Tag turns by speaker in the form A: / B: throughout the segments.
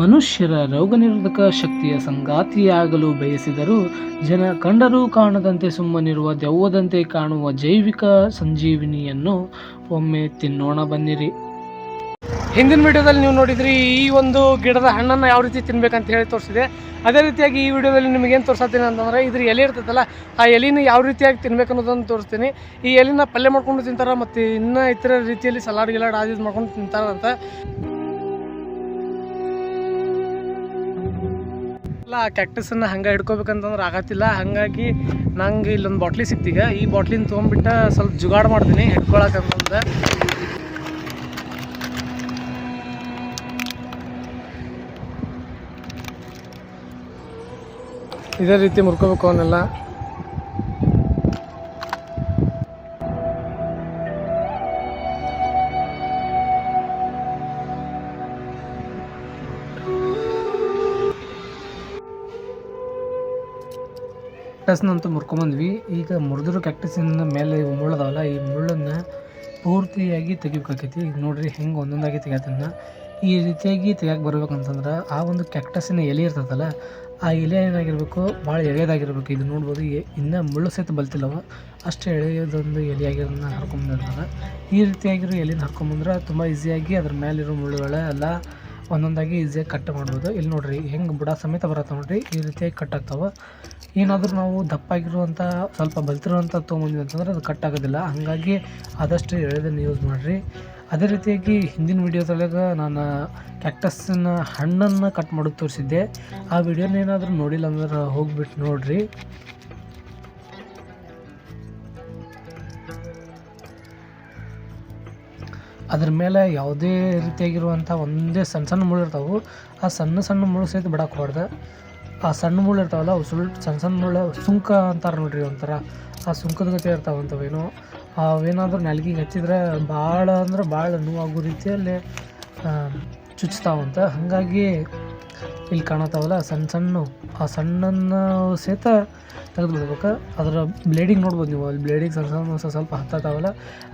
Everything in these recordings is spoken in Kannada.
A: ಮನುಷ್ಯರ ರೋಗನಿರೋಧಕ ಶಕ್ತಿಯ ಸಂಗಾತಿಯಾಗಲು ಬಯಸಿದರೂ ಜನ ಕಂಡರೂ ಕಾಣದಂತೆ ಸುಮ್ಮನಿರುವ ದೆವ್ವದಂತೆ ಕಾಣುವ ಜೈವಿಕ ಸಂಜೀವಿನಿಯನ್ನು ಒಮ್ಮೆ ತಿನ್ನೋಣ ಬನ್ನಿರಿ.
B: ಹಿಂದಿನ ವಿಡಿಯೋದಲ್ಲಿ ನೀವು ನೋಡಿದ್ರಿ ಈ ಒಂದು ಗಿಡದ ಹಣ್ಣನ್ನು ಯಾವ ರೀತಿ ತಿನ್ಬೇಕಂತ ಹೇಳಿ ತೋರಿಸಿದೆ. ಅದೇ ರೀತಿಯಾಗಿ ಈ ವಿಡಿಯೋದಲ್ಲಿ ನಿಮಗೇನು ತೋರಿಸ್ತೀನಿ ಅಂತಂದ್ರೆ ಇದ್ರ ಎಲೆ ಇರ್ತದಲ್ಲ ಆ ಎಲಿನ ಯಾವ ರೀತಿಯಾಗಿ ತಿನ್ಬೇಕು ಅನ್ನೋದನ್ನು ತೋರಿಸ್ತೀನಿ. ಈ ಎಲಿನ ಪಲ್ಯ ಮಾಡ್ಕೊಂಡು ತಿಂತಾರ, ಮತ್ತು ಇನ್ನೂ ಇತರ ರೀತಿಯಲ್ಲಿ ಸಲಾಡ್ ಗಿಲಾಡ್ ಯೂಸ್ ಮಾಡ್ಕೊಂಡು ತಿಂತಾರಂತ. ಇಲ್ಲ ಕ್ಯಾಕ್ಟಸನ್ನ ಹಂಗೆ ಹಿಡ್ಕೋಬೇಕಂತಂದ್ರೆ ಆಗತ್ತಿಲ್ಲ. ಹಾಗಾಗಿ ನಂಗೆ ಇಲ್ಲೊಂದು ಬಾಟ್ಲಿ ಸಿಕ್ತೀಗ ಈ ಬಾಟ್ಲಿನ ತೊಗೊಂಡ್ಬಿಟ್ಟು ಸ್ವಲ್ಪ ಜುಗಾಡ್ ಮಾಡ್ತೀನಿ ಹಿಡ್ಕೊಳಕಂತಂದ ಇದೇ ರೀತಿ ಮುರ್ಕೋಬೇಕು ಅವನ್ನೆಲ್ಲ.
A: ಕ್ಯಾಕ್ಟಸ್ನಂತೂ ಮುರ್ಕೊಂಬಂದ್ವಿ. ಈಗ ಮುರಿದಿರೋ ಕ್ಯಾಕ್ಟಸಿನ ಮೇಲೆ ಮುಳ್ಳದಾವಲ್ಲ, ಈ ಮುಳ್ಳನ್ನು ಪೂರ್ತಿಯಾಗಿ ತೆಗಿಬೇಕಾಕೈತಿ. ಈಗ ನೋಡ್ರಿ ಹೆಂಗೆ ಒಂದೊಂದಾಗಿ ತೆಗಿಯತನ್ನ ಈ ರೀತಿಯಾಗಿ ತೆಗಿಯಕ್ಕೆ ಬರ್ಬೇಕಂತಂದ್ರೆ ಆ ಒಂದು ಕ್ಯಾಕ್ಟಸಿನ ಎಲೆ ಇರ್ತದಲ್ಲ ಆ ಎಲೆ ಏನಾಗಿರಬೇಕು, ಭಾಳ ಎಳೆದಾಗಿರ್ಬೇಕು ಇದು ನೋಡ್ಬೋದು ಇನ್ನೂ ಮುಳ್ಳು ಸಹಿತ ಬಲ್ತಿಲ್ಲವ ಅಷ್ಟು ಎಳೆಯೋದೊಂದು ಎಲೆಯಾಗಿರೋದನ್ನ ಹರ್ಕೊಂಬಂದಿರ್ತಾರೆ ಈ ರೀತಿಯಾಗಿರೋ ಎಲೆನ ಹರ್ಕೊಂಬಂದ್ರೆ ತುಂಬ ಈಸಿಯಾಗಿ ಅದ್ರ ಮೇಲಿರೋ ಮುಳ್ಳುಗಳ ಎಲ್ಲ ಒಂದೊಂದಾಗಿ ಈಸಿಯಾಗಿ ಕಟ್ ಮಾಡ್ಬೋದು. ಇಲ್ಲಿ ನೋಡ್ರಿ, ಹೆಂಗೆ ಬುಡ ಸಮೇತ ಬರತ್ತೆ ನೋಡ್ರಿ, ಈ ರೀತಿಯಾಗಿ ಕಟ್ ಆಗ್ತಾವೆ. ಏನಾದರೂ ನಾವು ದಪ್ಪಾಗಿರುವಂಥ ಸ್ವಲ್ಪ ಬಲ್ತಿರುವಂಥ ತೊಗೊಂಬಂದ್ವಿ ಅಂತಂದ್ರೆ ಅದು ಕಟ್ ಆಗೋದಿಲ್ಲ. ಹಾಗಾಗಿ ಆದಷ್ಟು ಎಳೆದನ್ನು ಯೂಸ್ ಮಾಡಿರಿ. ಅದೇ ರೀತಿಯಾಗಿ ಹಿಂದಿನ ವೀಡಿಯೋದೊಳಗೆ ನಾನು ಕ್ಯಾಕ್ಟಸ್ನ ಹಣ್ಣನ್ನು ಕಟ್ ಮಾಡೋದು ತೋರಿಸಿದ್ದೆ. ಆ ವಿಡಿಯೋನ ಏನಾದರೂ ನೋಡಿಲ್ಲ ಅಂದ್ರೆ ಹೋಗ್ಬಿಟ್ಟು ನೋಡ್ರಿ. ಅದ್ರ ಮೇಲೆ ಯಾವುದೇ ರೀತಿಯಾಗಿರುವಂಥ ಒಂದೇ ಸಣ್ಣ ಸಣ್ಣ ಮುಳ್ಳು ಇರ್ತಾವೆ. ಆ ಸಣ್ಣ ಸಣ್ಣ ಮುಳ್ಳು ಸಹಿತ ಬಿಡಕ್ಕೆ ಹೊಡ್ದೆ ಆ ಸಣ್ಣ ಮುಳ್ಳು ಇರ್ತಾವಲ್ಲ, ಅವು ಸುಳ್ಳು ಸಣ್ಣ ಸಣ್ಣ ಮುಳ್ಳು ಸುಂಕ ಅಂತಾರೆ ನೋಡ್ರಿ ಒಂಥರ. ಆ ಸುಂಕದ ಗತಿ ಇರ್ತಾವಂಥವೇನು ಅವೇನಾದರೂ ನಾಲ್ಗಿಗೆ ಹಚ್ಚಿದ್ರೆ ಭಾಳ ಅಂದ್ರೆ ಭಾಳ ನೋವಾಗೋ ರೀತಿಯಲ್ಲಿ ಚುಚ್ತಾವಂತ. ಹಾಗಾಗಿ ಇಲ್ಲಿ ಕಾಣತ್ತಾವಲ್ಲ ಸಣ್ಣ ಸಣ್ಣ, ಆ ಸಣ್ಣನ್ನು ಸಹಿತ ತೆಗೆದು ಬಿಡ್ಬೇಕು ಅದರ ಬ್ಲೇಡಿಂಗ್ ನೋಡ್ಬೋದು ನೀವು, ಅಲ್ಲಿ ಬ್ಲೇಡಿಂಗ್ ಸಣ್ಣ ಸಣ್ಣ ಸ್ವಲ್ಪ ಹತ್ತತಾವಲ್ಲ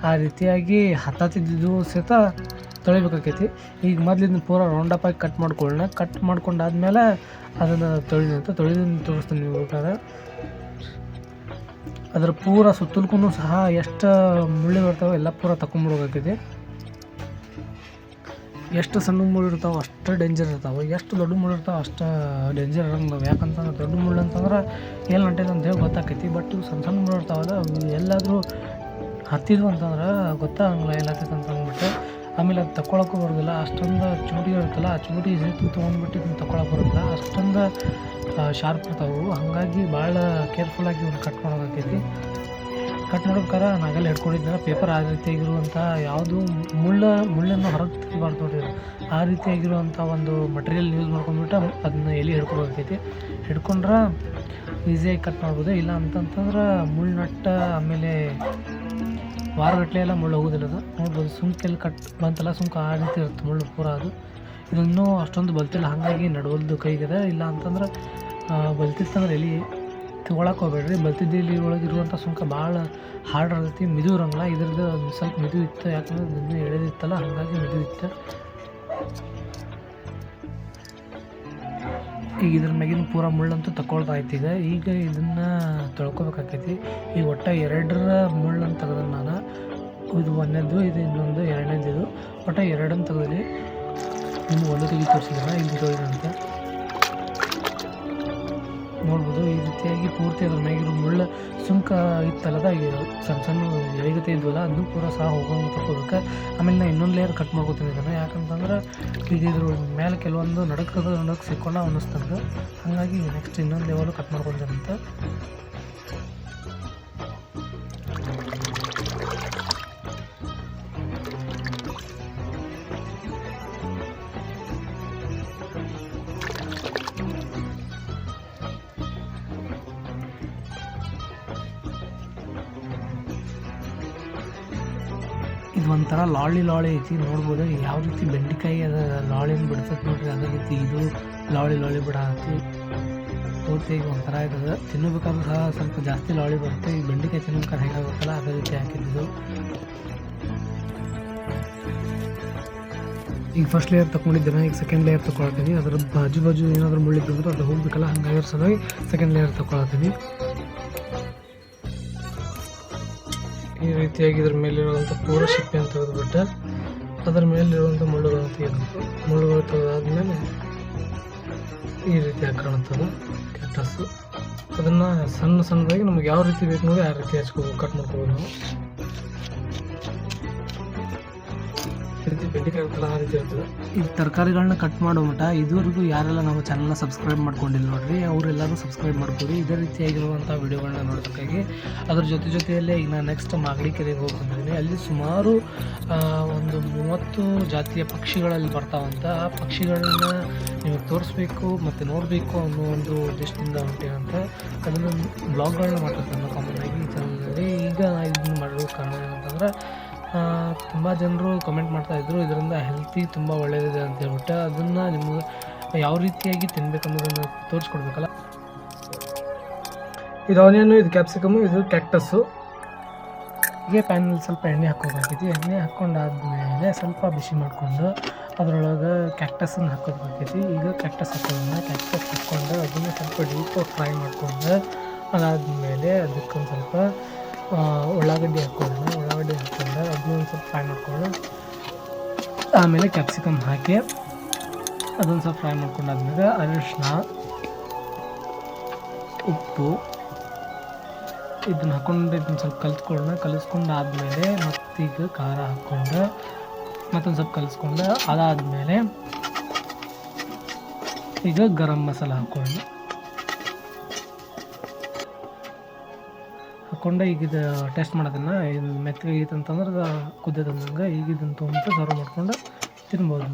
A: ಆ ರೀತಿಯಾಗಿ ಹತ್ತತ್ತಿದ್ದು ಸಹಿತ ತೊಳಿಬೇಕಾಕೈತಿ. ಈಗ ಮೊದಲಿಂದ ಪೂರ ರೌಂಡಪ್ ಆಗಿ ಕಟ್ ಮಾಡ್ಕೊಳ್ಳೋಣ. ಕಟ್ ಮಾಡ್ಕೊಂಡಾದ್ಮೇಲೆ ಅದನ್ನು ತೊಳಿದ ಅಂತ ತೊಳೆದು ತೋರಿಸ್ತೀನಿ ನೀವು ಬೇಕಾದ್ರೆ ಅದರ ಪೂರ ಸುತ್ತಲಕ್ಕೂ ಸಹ ಎಷ್ಟು ಮುಳ್ಳು ಬರ್ತಾವೆ ಎಲ್ಲ ಪೂರ ತಗೊಂಬಿಡ್ಬೇಕಾಕೈತಿ ಎಷ್ಟು ಸಣ್ಣ ಮುಳ್ಳು ಇರ್ತಾವೆ ಅಷ್ಟು ಡೇಂಜರ್ ಇರ್ತಾವೆ, ಎಷ್ಟು ದೊಡ್ಡ ಮುಳ್ಳು ಇರ್ತಾವೆ ಅಷ್ಟು ಡೇಂಜರ್ ಇರಂಗಿಲ್ಲ ಯಾಕಂತಂದ್ರೆ ದೊಡ್ಡ ಮುಳ್ಳು ಅಂತಂದ್ರೆ ಏನು ಹೊಂಟೈತೆ ಅಂತ ಹೇಳಿ ಗೊತ್ತಾಕೈತಿ ಬಟ್ ಇವು ಸಣ್ಣ ಸಣ್ಣ ಮುಳ್ಳು ಇರ್ತಾವಲ್ಲ ಅವು ಎಲ್ಲಾದರೂ ಹತ್ತಿದ್ವು ಅಂತಂದ್ರೆ ಗೊತ್ತಾಗಂಗಿಲ್ಲ ಎಲ್ಲತ್ತೈತೆ ಅಂತ ಅಂದ್ಬಿಟ್ಟು. ಆಮೇಲೆ ಅದು ತಗೊಳಕ್ಕೂ ಬರೋದಿಲ್ಲ, ಅಷ್ಟೊಂದು ಚೂಟಿ ಇರುತ್ತಲ್ಲ ಆ ಚೂಟಿ ಸಹಿತ ತೊಗೊಂಡ್ಬಿಟ್ಟು ಇದನ್ನು ತಗೊಳಕ್ಕೆ ಬರೋದಿಲ್ಲ. ಅಷ್ಟೊಂದು ಶಾರ್ಪ್ ಇರ್ತಾವೆ. ಹಾಗಾಗಿ ಭಾಳ ಕೇರ್ಫುಲ್ಲಾಗಿ ಇವನ್ನ ಕಟ್ ಮಾಡೋದಾಕೈತಿ. ಕಟ್ ಮಾಡ್ಬೇಕಾರೆ ನಾಗಲ್ಲಿ ಹಿಡ್ಕೊಂಡಿದ್ದೆಲ್ಲ ಪೇಪರ್ ಆ ರೀತಿಯಾಗಿರುವಂಥ ಯಾವುದು ಮುಳ್ಳ, ಮುಳ್ಳನ್ನು ಹೊರಗೆ ತೆಗಿಬಾರ್ದು ನೋಡಿದ್ರೆ ಆ ರೀತಿಯಾಗಿರುವಂಥ ಒಂದು ಮಟೀರಿಯಲ್ ಯೂಸ್ ಮಾಡ್ಕೊಂಡ್ಬಿಟ್ಟು ಅದನ್ನ ಎಲೆ ಹಿಡ್ಕೊಳ್ಬೇಕೈತಿ ಹಿಡ್ಕೊಂಡ್ರೆ ಈಸಿಯಾಗಿ ಕಟ್ ಮಾಡ್ಬೋದು. ಇಲ್ಲ ಅಂತಂತಂದ್ರೆ ಮುಳ್ಳು ನಟ್ಟ ಆಮೇಲೆ ವಾರಗಟ್ಟಲೆ ಎಲ್ಲ ಮುಳ್ಳು ಹೋಗೋದಿಲ್ಲ ಅದು. ನೋಡ್ಬೋದು ಸುಂಕೆಲ್ಲಿ ಕಟ್ ಬಂತಲ್ಲ, ಸುಂಕ ಆ ರೀತಿ ಇರುತ್ತೆ ಮುಳ್ಳು ಪೂರ ಅದು. ಇದನ್ನು ಅಷ್ಟೊಂದು ಬಲ್ತಿಲ್ಲ, ಹಾಗಾಗಿ ನಡುವಲ್ದು ಕೈಗಿದೆ. ಇಲ್ಲ ಅಂತಂದ್ರೆ ಬಲ್ತಿತ್ತಂದ್ರೆ ಎಲ್ಲಿ ತೊಗೊಳಕ್ಕೆ ಹೋಗ್ಬೇಡ್ರಿ. ಬಲ್ತಿದ್ದ ಎಲೆ ಒಳಗೆ ಇರುವಂಥ ಸುಂಕ ಭಾಳ ಹಾರ್ಡ್ ಇರ್ತೈತಿ ಮಿದು ಇರಂಗಿಲ್ಲ. ಇದ್ರದ್ದು ಸ್ವಲ್ಪ ಮಿದು ಇತ್ತು. ಯಾಕಂದ್ರೆ ಇದನ್ನು ಎಳೆದಿತ್ತಲ್ಲ, ಹಾಗಾಗಿ ಮಿದು ಇತ್ತು. ಈಗ ಇದ್ರ ಮ್ಯಾಗಿನ ಪೂರ ಮುಳ್ಳಂತೂ ತಗೊಳ್ದಾಯ್ತು ಈಗ ಈಗ ಇದನ್ನು ತೊಳ್ಕೊಬೇಕಾಕೈತಿ. ಈಗ ಒಟ್ಟು ಎರಡರ ಮುಳ್ಳನ್ನು ತೆಗೆದ ನಾನು. ಇದು ಒಂದೇದು ಇದು ಇನ್ನೊಂದು ಎರಡನೇದು ಇದು ಒಟ್ಟು ಎರಡನ್ನು ತೆಗೆದ್ರಿ ನಿಮ್ಗೆ ಒಂದು ತೆಗಿ ತೋರಿಸಿದ್ರೆ ತೊಳೆದಂತೆ ನೋಡ್ಬೋದು. ಈ ರೀತಿಯಾಗಿ ಪೂರ್ತಿ ಅದ್ರ ಮ್ಯಾಗಿರೋ ಮುಳ್ಳು ಸುಂಕ ಇತ್ತಲ್ಲದ ಸಣ್ಣ ಸಣ್ಣ ಎಳಿಗತೆ ಇದ್ವಲ್ಲ, ಅದನ್ನು ಪೂರ ಸಹ ಹೋಗೋಂಗೆ ತಗೋಬೇಕು? ಆಮೇಲೆ ನಾನು ಇನ್ನೊಂದು ಲೇಯರ್ ಕಟ್ ಮಾಡ್ಕೊತೀನಿ ಇದನ್ನು. ಯಾಕಂತಂದ್ರೆ ಈಗ ಇದ್ರ ಮೇಲೆ ಕೆಲವೊಂದು ನಡಕದ ನಡಕ್ಕೆ ಸಿಕ್ಕೊಂಡು ಅನ್ನಿಸ್ತಂದು. ಹಾಗಾಗಿ ನೆಕ್ಸ್ಟ್ ಇನ್ನೊಂದು ಲೆವೆಲ್ ಕಟ್ ಮಾಡ್ಕೊತೀನಂತ ಇದು ಒಂಥರ ಲಾಳಿ ಲಾಳಿ ಐತಿ, ನೋಡ್ಬೋದು ಯಾವ ರೀತಿ ಬೆಂಡೆಕಾಯಿ ಅದ ಲಾಳಿನ ಬಿಡ್ತೈತೆ ನೋಡ್ರಿ ಅದೇ ರೀತಿ ಇದು ಲಾಳಿ ಲಾಳಿ ಬಿಡಾತಿ ಪೂರ್ತಿಯಾಗಿ ಒಂಥರ ಇರ್ತದೆ ತಿನ್ನಬೇಕಾದ್ರೂ ಸಹ ಸ್ವಲ್ಪ ಜಾಸ್ತಿ ಲಾಳಿ ಬರುತ್ತೆ. ಈ ಬೆಂಡೆಕಾಯಿ ತಿನ್ನಬೇಕಾದ್ರೆ ಹೇಗಾಗುತ್ತಲ್ಲ ಅದೇ ರೀತಿ ಹಾಕಿದ್ದು. ಈಗ ಫಸ್ಟ್ ಲೇಯರ್ ತಗೊಂಡಿದ್ದೇನೆ ಈಗ ಸೆಕೆಂಡ್ ಲೇಯರ್ ತಗೊಳ್ತೀನಿ ಅದರ ಬಾಜು ಬಾಜು ಏನಾದರೂ ಮುಳ್ಳಿದ್ದು ಅದು ಹೋಗ್ಬೇಕಲ್ಲ ಹಂಗಾಗಿ ಸಲುವಾಗಿ ಸೆಕೆಂಡ್ ಲೇಯರ್ ತಗೊಳ್ತೀನಿ ಈ ರೀತಿಯಾಗಿ ಇದ್ರ ಮೇಲಿರುವಂಥ ಪೂರ ಸಿಪ್ಪೆಯನ್ನು ತೆಗೆದುಬಿಟ್ಟು ಅದರ ಮೇಲಿರುವಂಥ ಮುಳ್ಳುಗಳನ್ನು ತೆಗೆದು ಮುಳ್ಳುಗಳು ತೆಗೆದಾದ್ಮೇಲೆ ಈ ರೀತಿಯಾಗಿ ಕಾಣುತ್ತದೆ ಕ್ಯಾಕ್ಟಸ್ಸು ಅದನ್ನು ಸಣ್ಣ ಸಣ್ಣದಾಗಿ ನಮಗೆ ಯಾವ ರೀತಿ ಬೇಕು ನೋಡಿ ಆ ರೀತಿ ಹಚ್ಕೋಬೋದು ಕಟ್ ಮಾಡ್ಕೋಬೋದು ನಾವು. ಈ ತರಕಾರಿಗಳನ್ನ ಕಟ್ ಮಾಡೋ ಮಟ್ಟ ಇದುವರೆಗೂ ಯಾರೆಲ್ಲ ನಮ್ಮ ಚಾನಲ್ನ ಸಬ್ಸ್ಕ್ರೈಬ್ ಮಾಡ್ಕೊಂಡಿಲ್ಲ ನೋಡ್ರಿ, ಅವರೆಲ್ಲರೂ ಸಬ್ಸ್ಕ್ರೈಬ್ ಮಾಡ್ಕೊಳ್ಳಿ. ಇದೇ ರೀತಿಯಾಗಿರುವಂಥ ವಿಡಿಯೋಗಳನ್ನ ನೋಡೋದಕ್ಕಾಗಿ. ಅದ್ರ ಜೊತೆ ಜೊತೆಯಲ್ಲೇ ಈಗ ನಾನು ನೆಕ್ಸ್ಟ್ ಮಾಗಡಿ ಕೆರೆಗೆ ಹೋಗಿ ಬಂದಿದ್ದೀನಿ. ಅಲ್ಲಿ ಸುಮಾರು ಒಂದು ಮೂವತ್ತು ಜಾತಿಯ ಪಕ್ಷಿಗಳಲ್ಲಿ ಬರ್ತಾವಂತ. ಆ ಪಕ್ಷಿಗಳನ್ನ ನೀವು ತೋರಿಸ್ಬೇಕು ಮತ್ತು ನೋಡಬೇಕು ಅನ್ನೋ ಒಂದು ಉದ್ದೇಶದಿಂದ ಅಂತ ಅದನ್ನು ಬ್ಲಾಗ್ಗಳನ್ನ ಮಾಡ್ತಿರ್ತಾನೆ ಕಾಮನ್ ಆಗಿ ಈ ಚಾನಲ್ನಲ್ಲಿ ಈಗ ಇದನ್ನು ಮಾಡಬೇಕು ಕಾರಣ ಏನಂತಂದ್ರೆ ತುಂಬ ಜನರು ಕಮೆಂಟ್ ಮಾಡ್ತಾ ಇದ್ರು, ಇದರಿಂದ ಹೆಲ್ತಿ ತುಂಬ ಒಳ್ಳೆಯದಿದೆ ಅಂತ ಹೇಳ್ಬಿಟ್ಟು ಅದನ್ನು ನಿಮಗೆ ಯಾವ ರೀತಿಯಾಗಿ ತಿನ್ಬೇಕು ಅನ್ನೋದನ್ನು ತೋರಿಸ್ಕೊಡ್ಬೇಕಲ್ಲ. ಇದು ಆನಿಯನು ಇದು ಕ್ಯಾಪ್ಸಿಕಮು ಇದು ಕ್ಯಾಕ್ಟಸ್ಸು ಹೀಗೆ ಪ್ಯಾನಲ್ಲಿ ಸ್ವಲ್ಪ ಎಣ್ಣೆ ಹಾಕೋಬೇಕೈತಿ ಎಣ್ಣೆ ಹಾಕ್ಕೊಂಡಾದ್ಮೇಲೆ ಸ್ವಲ್ಪ ಬಿಸಿ ಮಾಡಿಕೊಂಡು ಅದರೊಳಗೆ ಕ್ಯಾಕ್ಟಸನ್ನು ಹಾಕೋಬೇಕೈತಿ ಈಗ ಕ್ಯಾಕ್ಟಸ್ ಹಾಕೋದನ್ನ ಕ್ಯಾಕ್ಟಸ್ ಹಾಕ್ಕೊಂಡು ಅದನ್ನು ಸ್ವಲ್ಪ ಡೀಪ್ ಫ್ರೈ ಮಾಡಿಕೊಂಡು ಅದಾದಮೇಲೆ ಅದಕ್ಕೊಂದು ಸ್ವಲ್ಪ ಉಳ್ಳಾಗಡ್ಡಿ ಹಾಕ್ಕೊಳ್ಳೋಣ, ಉಳ್ಳಾಗಡ್ಡಿ ಹಾಕ್ಕೊಂಡು, ಅದನ್ನ ಒಂದು ಸ್ವಲ್ಪ ಫ್ರೈ ಮಾಡ್ಕೊಳ್ಳೋಣ. ಆಮೇಲೆ ಕ್ಯಾಪ್ಸಿಕಮ್ ಹಾಕಿ ಅದೊಂದು ಸ್ವಲ್ಪ ಫ್ರೈ ಮಾಡ್ಕೊಂಡಾದ್ಮೇಲೆ ಅರಿಶಿನ ಉಪ್ಪು, ಇದನ್ನ ಹಾಕ್ಕೊಂಡು ಇದನ್ನ ಸ್ವಲ್ಪ ಕಲಿಸ್ಕೊಳ್ಳೋಣ ಕಲಿಸ್ಕೊಂಡು ಆದಮೇಲೆ ಮತ್ತೀಗ ಖಾರ ಹಾಕ್ಕೊಂಡು ಮತ್ತೊಂದು ಸ್ವಲ್ಪ ಕಲಿಸ್ಕೊಂಡು ಅದಾದಮೇಲೆ ಈಗ ಗರಂ ಮಸಾಲ ಹಾಕ್ಕೊಳ್ಳೋಣ. ಹಾಕ್ಕೊಂಡು ಈಗ ಇದು ಟೆಸ್ಟ್ ಮಾಡೋದನ್ನು, ಇದು ಮೆತ್ತಗೆ ಐತೆ ಅಂತಂದ್ರೆ ಅದು ಕುದ್ದದಂಗೆ ಈಗ ಇದನ್ನು ತೊಗೊಂಡು ಸರ್ವ್ ಮಾಡ್ಕೊಂಡು ತಿನ್ಬೋದು.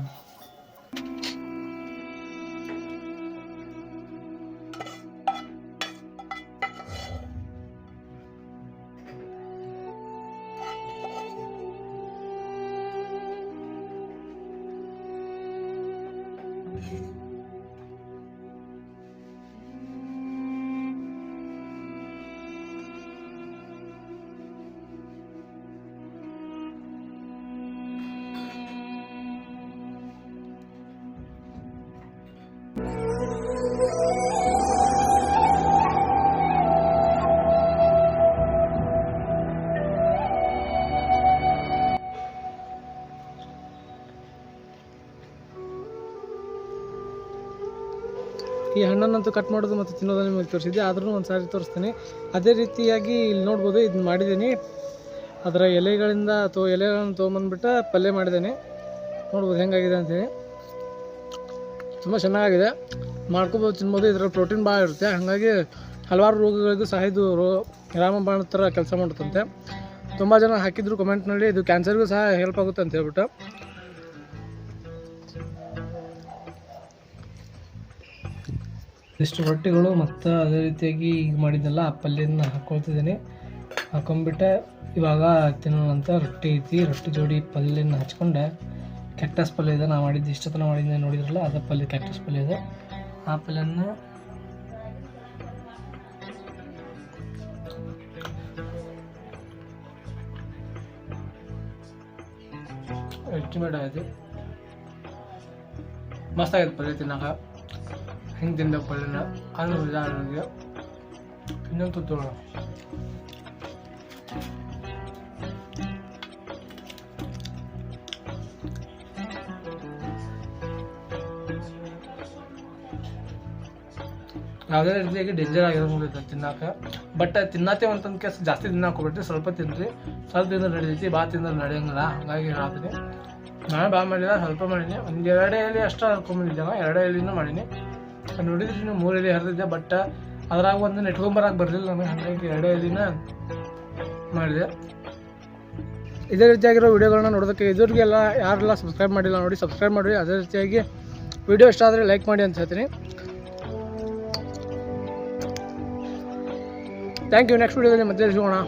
A: ಈ ಹಣ್ಣನ್ನಂತೂ ಕಟ್ ಮಾಡೋದು ಮತ್ತು ತಿನ್ನೋದು ನಿಮಗೆ ತೋರಿಸಿದ್ದೆ ಆದ್ರೂ ಒಂದು ಸಾರಿ ತೋರಿಸ್ತೀನಿ. ಅದೇ ರೀತಿಯಾಗಿ ಇಲ್ಲಿ ನೋಡ್ಬೋದು ಇದನ್ನ ಮಾಡಿದ್ದೀನಿ. ಅದರ ಎಲೆಗಳಿಂದ ತೋ ಎಲೆಗಳನ್ನು ತೊಗೊಂಬಂದ್ಬಿಟ್ಟು ಪಲ್ಯ ಮಾಡಿದ್ದೀನಿ. ನೋಡ್ಬೋದು ಹೆಂಗಾಗಿದೆ ಅಂತೇಳಿ. ತುಂಬ ಚೆನ್ನಾಗಿದೆ. ಮಾಡ್ಕೋಬೋದು, ತಿನ್ಬೋದು ಇದರ ಪ್ರೋಟೀನ್ ಭಾಳ ಇರುತ್ತೆ. ಹಾಗಾಗಿ ಹಲವಾರು ರೋಗಗಳಿಗೂ ಸಹ ಇದು ರೋ, ರಾಮಬಾಣ ಥರ ಕೆಲಸ ಮಾಡುತ್ತಂತೆ. ತುಂಬ ಜನ ಹಾಕಿದ್ರು ಕಮೆಂಟ್ನಲ್ಲಿ ಇದು ಕ್ಯಾನ್ಸರ್ಗೂ ಸಹ ಹೆಲ್ಪ್ ಆಗುತ್ತೆ ಅಂತ ಹೇಳ್ಬಿಟ್ಟು. ಇಷ್ಟು ರೊಟ್ಟಿಗಳು ಮತ್ತು ಅದೇ ರೀತಿಯಾಗಿ ಈಗ ಮಾಡಿದ್ದೆಲ್ಲ ಆ ಪಲ್ಯನ ಹಾಕ್ಕೊಳ್ತಿದ್ದೀನಿ ಹಾಕೊಂಡ್ಬಿಟ್ಟೆ ಇವಾಗ ತಿನ್ನುವಂಥ ರೊಟ್ಟಿ ಐತಿ. ರೊಟ್ಟಿ ಜೋಡಿ ಪಲ್ಯನ ಹಚ್ಕೊಂಡೆ. ಕ್ಯಾಕ್ಟಸ್ ಪಲ್ಯ ಇದೆ. ನಾ ಮಾಡಿದ್ದು ಇಷ್ಟ ತನಕ ಮಾಡಿದ್ದೆ ನೋಡಿದ್ರಲ್ಲ, ಅದ ಪಲ್ಯ, ಕ್ಯಾಕ್ಟಸ್ ಪಲ್ಯ ಇದೆ. ಆ ಪಲ್ಯನ ಎಸ್ಟಿಮೇಟ್ ಮಸ್ತ್ ಆಗೈತೆ ಪಲ್ಯ ತಿನ್ನಾಕ. ಹೆಂಗೆ ಅನ್ನೋ 그냥 ಇನ್ನೊಂದು ತುತ್ತು ಯಾವುದೇ ರೀತಿಯಾಗಿ ಡೇಂಜರ್ ಆಗಿರೋದಿಲ್ಲ ತಿನ್ನಾಕ ಬಟ್ ತಿನ್ನತ್ತೇವೆ ಅಂತಂದ ಕೇಸ್ ಜಾಸ್ತಿ ತಿನ್ನಕ್ಕೆ ಹೋಗ್ಬಿಟ್ರಿ ಸ್ವಲ್ಪ ತಿನ್ರಿ. ಸ್ವಲ್ಪ ತಿಂದ್ರೆ ನಡೀತೈತಿ, ಬಾ ತಿಂದ್ರೆ ನಡೆಯಂಗಿಲ್ಲ. ಹಂಗಾಗಿ ಹೇಳ್ತೀನಿ. ನಾನು ಬಾ ಮಾಡಿಲ್ಲ, ಸ್ವಲ್ಪ ಮಾಡೀನಿ. ಒಂದು ಎರಡೇ ಎಲೆ ಅಷ್ಟು ಹರ್ಕೊಂಬಂದಿದ್ದೆ ಎರಡೇ ಎಲೆನೂ ಮಾಡೀನಿ. ನೋಡಿದ್ರಿ ಮೂರು ಎಲೆ ಹರಿದಿದ್ದೆ ಬಟ್ ಅದ್ರಾಗ ಒಂದು ನೆಟ್ಕೊಂಬರಕ್ಕೆ ಬರಲಿಲ್ಲ ನನಗೆ ಹಾಗಾಗಿ ಎರಡೇ ಎಲೆನ ಮಾಡಿದೆ. ಇದೇ ರೀತಿಯಾಗಿರೋ ವಿಡಿಯೋಗಳನ್ನ ನೋಡೋದಕ್ಕೆ ಇದುವರೆಗೆಲ್ಲ ಯಾರೆಲ್ಲ ಸಬ್ಸ್ಕ್ರೈಬ್ ಮಾಡಿಲ್ಲ ನೋಡಿ ಸಬ್ಸ್ಕ್ರೈಬ್ ಮಾಡಿ ಅದೇ ರೀತಿಯಾಗಿ ವಿಡಿಯೋ ಇಷ್ಟ ಆದರೆ ಲೈಕ್ ಮಾಡಿ ಅಂತ ಹೇಳ್ತೀನಿ. ಥ್ಯಾಂಕ್ ಯು ನೆಕ್ಸ್ಟ್ ವಿಡಿಯೋದಲ್ಲಿ ಮತ್ತೆ ಸಿಗೋಣ